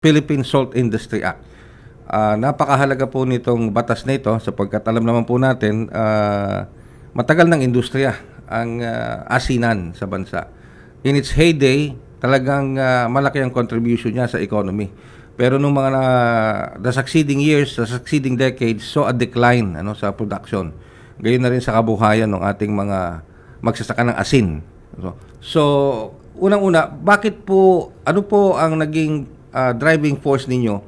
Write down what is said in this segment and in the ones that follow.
Philippine Salt Industry Act. Ah, napakahalaga po nitong batas na ito sapagkat alam naman po natin ah, matagal ng industriya ang ah, asinan sa bansa. In its heyday, talagang ah, malaki ang contribution niya sa economy. Pero nung mga na- the succeeding years, the succeeding decades, saw a decline ano sa production. Gayon na rin sa kabuhayan ng ating mga magsasaka ng asin. So, so unang-una, bakit po ano po ang naging ah, driving force ninyo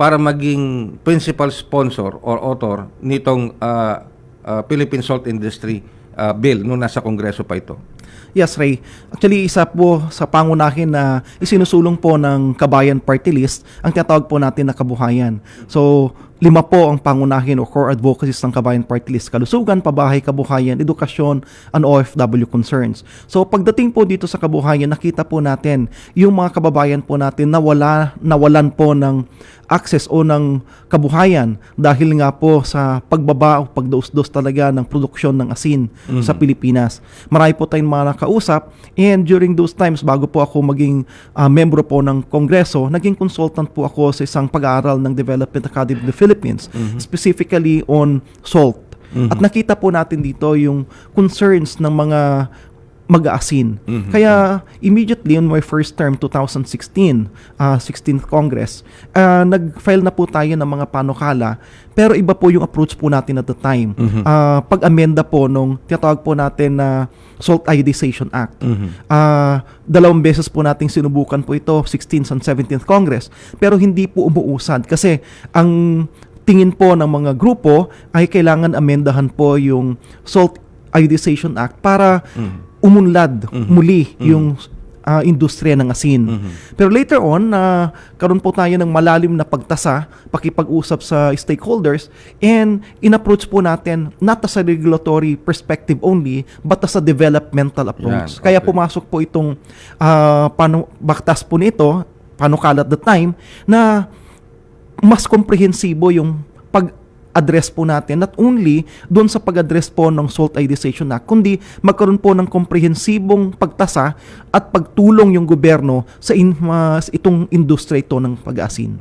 para maging principal sponsor or author nitong ah, ah, Philippine Salt Industry ah, Bill nung nasa Kongreso pa ito? Yes, Ray. Actually, isa po sa pangunahin na isinusulong po ng Kabayan Party List ang tinatawag po natin na kabuhayan. So, lima po ang pangunahin o core advocacies ng Kabayan Party List. Kalusugan, pabahay, kabuhayan, edukasyon, and OFW concerns. So, pagdating po dito sa kabuhayan, nakita po natin yung mga kababayan po natin na wala, nawalan po ng access o ng kabuhayan dahil nga po sa pagbaba o pagdaus-dos talaga ng produksyon ng asin sa Pilipinas. Marami po tayong mga nakausap. And during those times bago po ako maging ah, membro po ng Kongreso, naging consultant po ako sa isang pag-aaral ng Development Academy of the Philippines specifically on salt. At nakita po natin dito yung concerns ng mga mag-aasin. Kaya immediately on my first term 2016, ah 16th Congress, ah, nag-file na po tayo ng mga panukala pero iba po yung approach po natin at the time. Ah, pag-amenda po nung tinatawag po natin na Salt Iodization Act. Ah, dalawang beses po nating sinubukan po ito, 16th and 17th Congress, pero hindi po umuusad kasi ang tingin po ng mga grupo ay kailangan amendahan po yung Salt Iodization Act para umunlad muli yung ah, industriya ng asin. Pero later on, na karon po tayo ng malalim na pagtasa, pakipag-usap sa stakeholders, and in-approach po natin not as a regulatory perspective only, but as a developmental approach. Yan, Kaya okay. pumasok po itong ah, panu- baktas po nito, panukala at the time, na mas komprehensibo yung pag-address po natin not only doon sa pag-address po ng Salt Iodization Act kundi magkaroon po ng komprehensibong pagtasa at pagtulong yung gobyerno sa in, itong industriya ito ng pag-asin.